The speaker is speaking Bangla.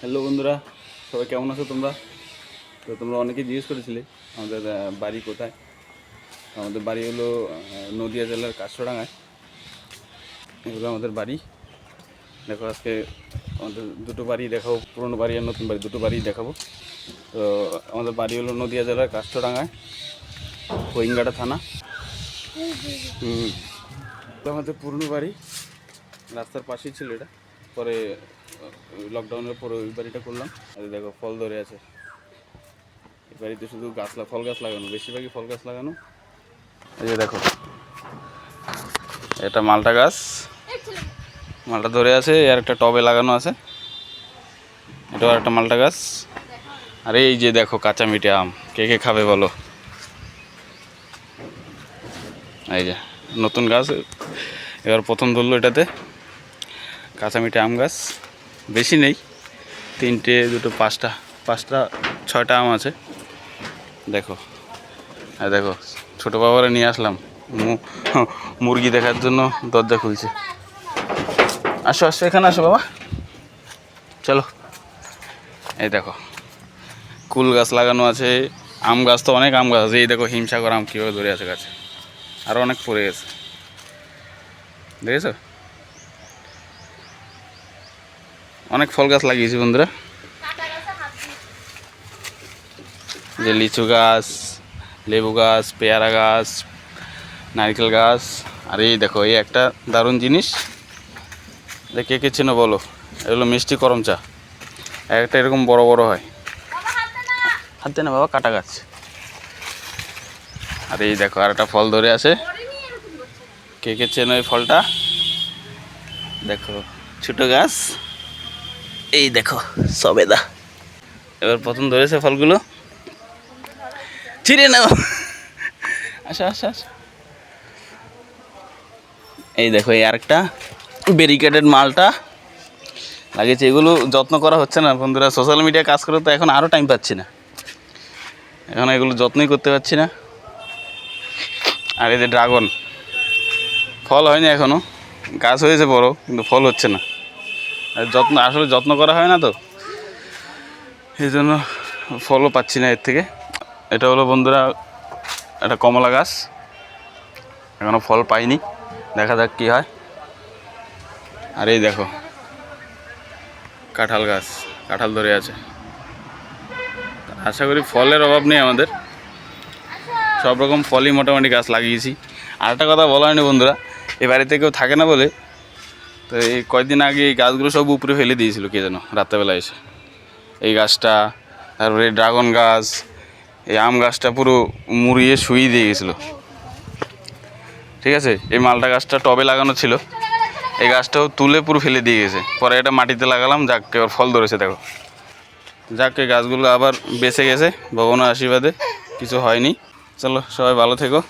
হ্যালো বন্ধুরা, সবাই কেমন আছো তোমরা? তো তোমরা অনেকে জিজ্ঞেস করেছিলে, আমাদের বাড়ি কোথায়? আমাদের বাড়ি হলো নদিয়া জেলার কাছড়াঙ্গায় এগুলো আমাদের বাড়ি। দেখো, আজকে আমাদের দুটো বাড়ি দেখাবো, পুরনো বাড়ি আর নতুন বাড়ি, দুটো বাড়ি দেখাবো। তো আমাদের বাড়ি হলো নদিয়া জেলার কাছড়াঙ্গায় হইঙ্গাটা থানা। হুম। আমাদের পুরনো বাড়ি, রাস্তার পাশেই ছিল এটা। পরে লকডাউনের পরে ওই বাড়িটা করলাম। দেখো, ফল ধরে আছে। এই বাড়িতে শুধু গাছ ফল গাছ লাগানো, বেশিরভাগই ফল গাছ লাগানো। এই যে দেখো, এটা মালটা গাছ। মালটা ধরে আছে আর একটা টবে লাগানো আছে। এটাও একটা মালটা গাছ। আর এই যে দেখো কাঁচা মিঠে আম। কে কে খাবে বলো? এই যে, নতুন গাছ। এবার প্রথম ধরলো এটাতে। কাঁচা মিঠে আম গাছ। বেশি নেই। তিনটে, দুটো, পাঁচটা পাঁচটা, ছয়টা আম আছে। দেখো। আর দেখো, ছোটো বাবারে নিয়ে আসলাম। মুরগি দেখার জন্য দরজা খুলছে। আসো আসো, এখানে আসো বাবা। চলো। এই দেখো, কুল গাছ লাগানো আছে। আম গাছ তো অনেক আম গাছ আছে। এই দেখো, হিমসাগর আম কীভাবে ধরে আছে গাছে। আরও অনেক পড়ে গেছে। দেখেছ? অনেক ফল গাছ লাগিয়েছি বন্ধুরা। যে লিচু গাছ, লেবু গাছ, পেয়ারা গাছ, নারকেল গাছ, আর এই দেখো, এই একটা দারুণ জিনিস। কে কে চেনো বলো? এগুলো মিষ্টি করম চা। এক একটা এরকম বড় বড় হয়। হাত না বাবা, কাটা গাছ। আর এই দেখো, আর একটা ফল ধরে আছে। কে কে চেনো এই ফলটা? দেখো, ছোটো গাছ। এই দেখো, সবেদা। এবার প্রথম ধরেছে ফলগুলো। ছিঁড়ে নাও। আসো আসো আসো। এই দেখো, এই আরেকটা ব্যারিকেডেড মালটা। লাগিয়েছে, এগুলো যত্ন করা হচ্ছে না বন্ধুরা। সোশ্যাল মিডিয়া কাজ করে তো এখন আরও টাইম পাচ্ছি না। এখন এগুলো যত্নই করতে পারছি না। আর এই যে ড্রাগন ফল হয়নি এখনও গাছ হয়েছে বড়, কিন্তু ফল হচ্ছে না। যত্ন, আসলে যত্ন করা হয় না তো। এই জন্য ফলও পাচ্ছি না এর থেকে। এটা হলো বন্ধুরা একটা কমলা গাছ। এখনও ফল পাইনি। দেখা যাক কী হয়। আর এই দেখো, কাঁঠাল গাছ, কাঁঠাল ধরে আছে। আশা করি ফলের অভাব নেই আমাদের। সব রকম ফলই মোটামুটি গাছ লাগিয়েছি। আর একটা কথা বলা হয়নি বন্ধুরা, এ বাড়িতে কেউ থাকে না বলে তো এই কয়েকদিন আগে এই গাছগুলো সব উপরে ফেলে দিয়েছিল, কে যেন রাত্রেবেলা এসে। এই গাছটা, তারপরে ড্রাগন গাছ, এই আম গাছটা পুরো মুড়িয়ে শুইয়ে দিয়ে গেছিল। ঠিক আছে? এই মালটা গাছটা টবে লাগানো ছিল। এই গাছটাও তুলে পুরো ফেলে দিয়ে গেছে। পরে এটা মাটিতে লাগালাম, যাক, এবার ফল ধরেছে, দেখো। যাক, এই গাছগুলো আবার বেঁচে গেছে, ভগবানের আশীর্বাদে। কিছু হয়নি। চলো, সবাই ভালো থেকো।